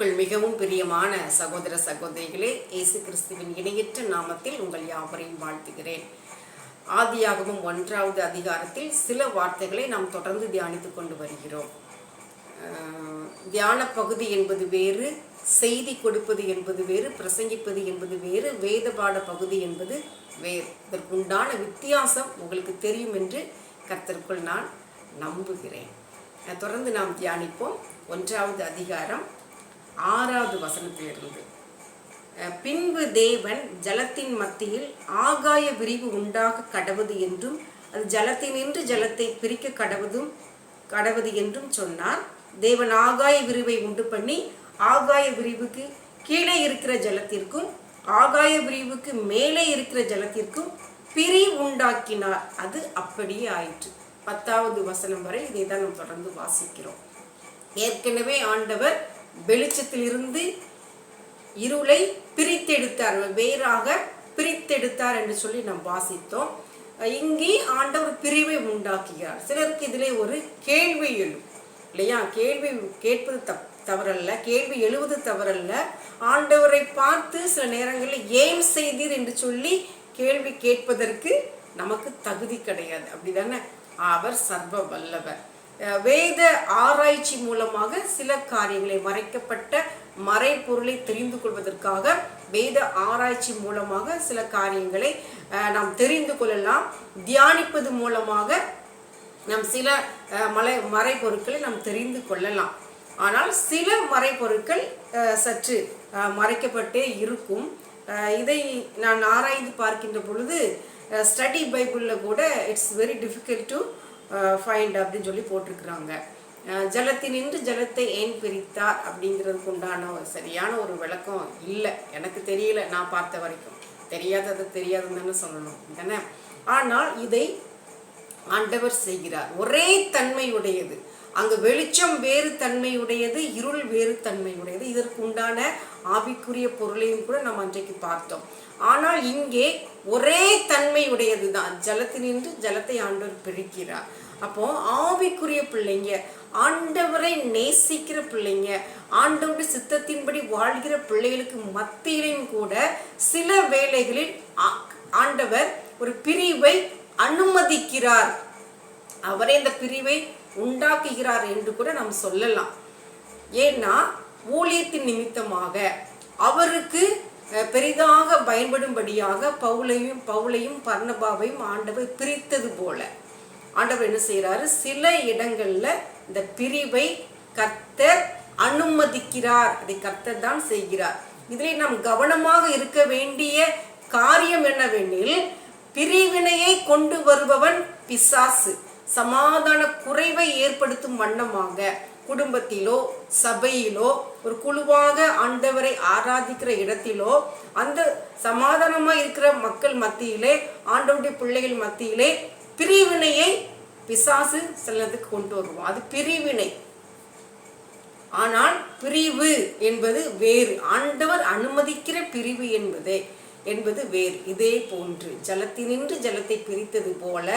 உங்கள் மிகவும் பிரியமான சகோதர சகோதரிகளே இயேசு கிறிஸ்துவின் இணையற்ற நாமத்தில் உங்கள் யாவரையும் வாழ்த்துகிறேன். ஆதியாகவும் ஒன்றாவது அதிகாரத்தில் சில வார்த்தைகளை நாம் தொடர்ந்து தியானித்து கொண்டு வருகிறோம். தியான பகுதி என்பது வேறு செய்தி கொடுப்பது என்பது வேறு பிரசங்கிப்பது என்பது வேறு வேத பாட பகுதி என்பது வேறு. இதற்குண்டான வித்தியாசம் உங்களுக்கு தெரியும் என்று கர்த்தருக்குள் நான் நம்புகிறேன். தொடர்ந்து நாம் தியானிப்போம். ஒன்றாவது அதிகாரம் ஆறாவது வசனத்திலிருந்து. பின்பு தேவன் ஜலத்தின் மத்தியில் ஆகாய விரிவு உண்டாக கடவுது என்றும் அது ஜலத்தினின்று ஜலத்தை பிரிக்க கடவுதும் கடவுது என்றும் சொன்னார். தேவன் ஆகாய விரிவை உண்டு பண்ணி ஆகாய விரிவுக்கு கீழே இருக்கிற ஜலத்திற்கும் ஆகாய விரிவுக்கு மேலே இருக்கிற ஜலத்திற்கும் பிரி உண்டாக்கினார். அது அப்படியே ஆயிற்று. பத்தாவது வசனம் வரை இதை தான் நாம் தொடர்ந்து வாசிக்கிறோம். ஏற்கனவே ஆண்டவர் வெளிச்சத்திலிருந்து இருளை பிரித்தெடுத்தார். வேறாக பிரித்தெடுத்தார் என்று சொல்லி நாம் வாசித்தோம். இங்கே ஆண்டவர் பிரிவை உண்டாக்குகிறார் சிலருக்கு இதிலே ஒரு கேள்வி எழும். இல்லையா? கேள்வி கேட்பது தப் தவறல்ல. கேள்வி எழுவது தவறல்ல. ஆண்டவரை பார்த்து சில நேரங்களில் ஏன் செய்தீர் என்று சொல்லி கேள்வி கேட்பதற்கு நமக்கு தகுதி கிடையாது. அப்படிதானே? அவர் சர்வ வல்லவர். வேத ஆராய்ச்சி மூலமாக சில காரியங்களை மறைக்கப்பட்ட மறைப்பொருளை தெரிந்து கொள்வதற்காக வேத ஆராய்ச்சி மூலமாக சில காரியங்களை அஹ், நாம் தெரிந்து கொள்ளலாம். தியானிப்பது மூலமாக நம் சில அஹ், மலை மறைப்பொருட்களை நாம் தெரிந்து கொள்ளலாம். ஆனால் சில மறைப்பொருட்கள் அஹ், சற்று மறைக்கப்பட்டே இருக்கும். அஹ், இதை நான் ஆராய்ந்து பார்க்கின்ற பொழுது ஸ்டடி பைபிளில் கூட it's very difficult to find அப்படின்னு சொல்லி போட்டிருக்கிறாங்க. ஜலத்தினின்று ஜலத்தை ஏன் பிரித்தார் அப்படிங்கிறதுக்கு உண்டான ஒரு சரியான ஒரு விளக்கம் இல்லை. எனக்கு தெரியல நான் பார்த்த வரைக்கும். தெரியாதது தெரியாதுன்னு தானே சொல்லணும். தானே? ஆனால் இதை ஆண்டவர் செய்கிறார். ஒரே தன்மையுடையது. அங்கு வெளிச்சம் வேறு தன்மையுடையது இருள் வேறு தன்மையுடையது. இதற்கு உண்டான ஆவிக்குரிய பொருளையும் கூட நம்ம அன்றைக்கு பார்த்தோம். ஆனால் இங்கே ஒரே தன்மையுடையது தான் ஜலத்தினின்று ஜலத்தை ஆண்டவர் பிரிக்கிறார். அப்போ ஆவிக்குரிய பிள்ளைங்க ஆண்டவரை நேசிக்கிற பிள்ளைங்க ஆண்டவருடைய சித்தத்தின்படி வாழ்கிற பிள்ளைகளுக்கு மத்தியிலும் கூட சில வேளைகளில் ஆண்டவர் ஒரு பிரிவை அனுமதிக்கிறார். அவரே இந்த பிரிவை உண்டாக்குகிறார் என்று கூட நாம் சொல்லலாம். ஏன்னா ஊழியத்தின் நிமித்தமாக அவருக்கு பெரிதாக பயன்படும்படியாக பவுலையும் பவுலையும் பர்ணபாவையும் ஆண்டவர் பிரித்தது போல. ஆண்டவர் என்ன செய்கிறாரு? சில இடங்களில் இந்த பிரிவை கர்த்தர் அனுமதிக்கிறார். அதை கர்த்தர் தான் செய்கிறார். இதில் நாம் கவனமாக இருக்க வேண்டிய காரியம் என்னவெனில் பிரிவினையை கொண்டு வருபவன் பிசாசு. சமாதான குறைவை ஏற்படுத்தும் வண்ணமாக. குடும்பத்திலோ சபையிலோ ஒரு குழுவாக ஆண்டவரை ஆராதிக்கிற இடத்திலோ அந்த சமாதானமா இருக்கிற மக்கள் மத்தியிலே ஆண்டவருடைய பிள்ளைகள் மத்தியிலே பிரிவினையை பிசாசு செல்லத்துக்கு கொண்டு வருவோம் அது பிரிவினை. ஆனால் பிரிவு என்பது வேறு. ஆண்டவர் அனுமதிக்கிற பிரிவு என்பதே என்பது வேறு. இதே போன்று ஜலத்தினின்று ஜலத்தை பிரித்தது போல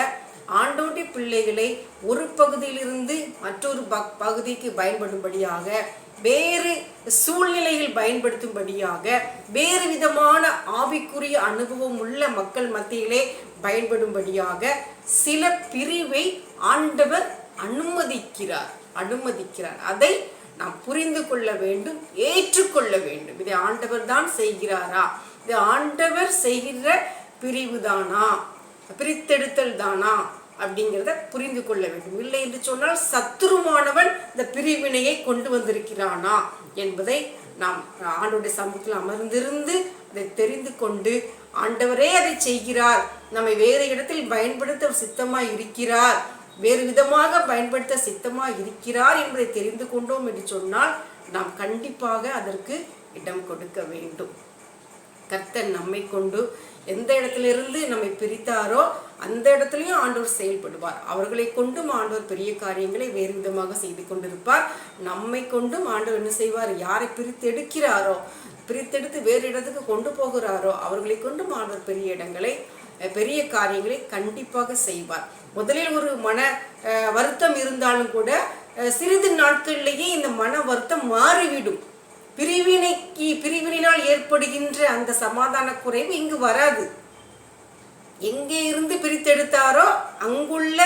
ஆண்டோட்டி பிள்ளைகளை ஒரு பகுதியிலிருந்து மற்றொரு பக் பகுதிக்கு பயன்படும்படியாக வேறு சூழ்நிலையில் பயன்படுத்தும்படியாக வேறு விதமான ஆவிக்குரிய அனுபவம் உள்ள மக்கள் மத்தியிலே பயன்படும்படியாக சில பிரிவை ஆண்டவர் அனுமதிக்கிறார் அனுமதிக்கிறார். அதை நாம் புரிந்து கொள்ள வேண்டும் ஏற்றுக்கொள்ள வேண்டும். இதை ஆண்டவர் தான் செய்கிறாரா? இது ஆண்டவர் செய்கிற பிரிவுதானா பிரித்தெடுத்தல் தானா அப்படிங்கிறத புரிந்து கொள்ள வேண்டும். இல்லை என்று சொன்னால் சத்துருவானவன் இந்த பிரிவினையை கொண்டு வந்திருக்கிறானா என்பதை நாம் ஆண்டோடைய சமூகத்தில் அமர்ந்திருந்து அதை தெரிந்து கொண்டு ஆண்டவரே அதை செய்கிறார். நம்மை வேறு இடத்தில் பயன்படுத்த சித்தமாக இருக்கிறார். வேறு விதமாக பயன்படுத்த சித்தமாக இருக்கிறார் என்பதை தெரிந்து கொண்டோம் என்று சொன்னால் நாம் கண்டிப்பாக அதற்கு இடம் கொடுக்க வேண்டும். கர்த்தர் நம்மை கொண்டு எந்த இடத்திலிருந்து நம்மை பிரித்தாரோ அந்த இடத்துலையும் ஆண்டவர் செயல்படுவார். அவர்களை கொண்டும் ஆண்டவர் பெரிய காரியங்களை வேறு விதமாக செய்து கொண்டிருப்பார். நம்மை கொண்டும் ஆண்டவர் என்ன செய்வார்? யாரை பிரித்து எடுக்கிறாரோ பிரித்தெடுத்து வேறு இடத்துக்கு கொண்டு போகிறாரோ அவர்களை கொண்டும் ஆண்டவர் பெரிய இடங்களை பெரிய காரியங்களை கண்டிப்பாக செய்வார். முதலில் ஒரு மன வருத்தம் இருந்தாலும் கூட சிறிது நாட்கள்லேயே இந்த மன வருத்தம் மாறிவிடும். பிரிவினைக்கு பிரிவினால் ஏற்படுகின்ற அந்த சமாதான குறைவு இங்கு வராது. எங்கே இருந்து பிரித்தெடுத்தாரோ அங்குள்ள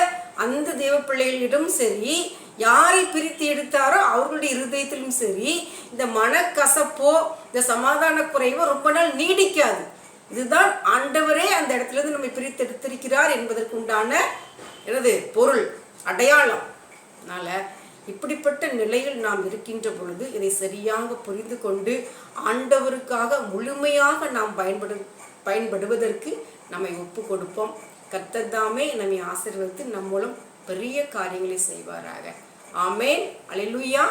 அந்த தெய்வ பிள்ளைகளிடம் சரி யாரை பிரித்து எடுத்தாரோ அவர்களுடைய இருதயத்திலும் சரி இந்த மனக்கசப்போ இந்த சமாதான குறைவோ ரொம்ப நாள் நீடிக்காது. இதுதான் ஆண்டவரே அந்த இடத்துல இருந்து நம்மை பிரித்து எடுத்திருக்கிறார் என்பதற்கு உண்டான எனது பொருள் அடையாளம். அதனால இப்படிப்பட்ட நிலையில் நாம் இருக்கின்ற பொழுது இதை சரியாக புரிந்து கொண்டு ஆண்டவருக்காக முழுமையாக நாம் பயன்படு பயன்படுவதற்கு நம்மை ஒப்பு கொடுப்போம். கர்த்தர் நம்மை ஆசீர்வதித்து நம் மூலம் பெரிய காரியங்களை செய்வாராக. ஆமேன். அலிலுயா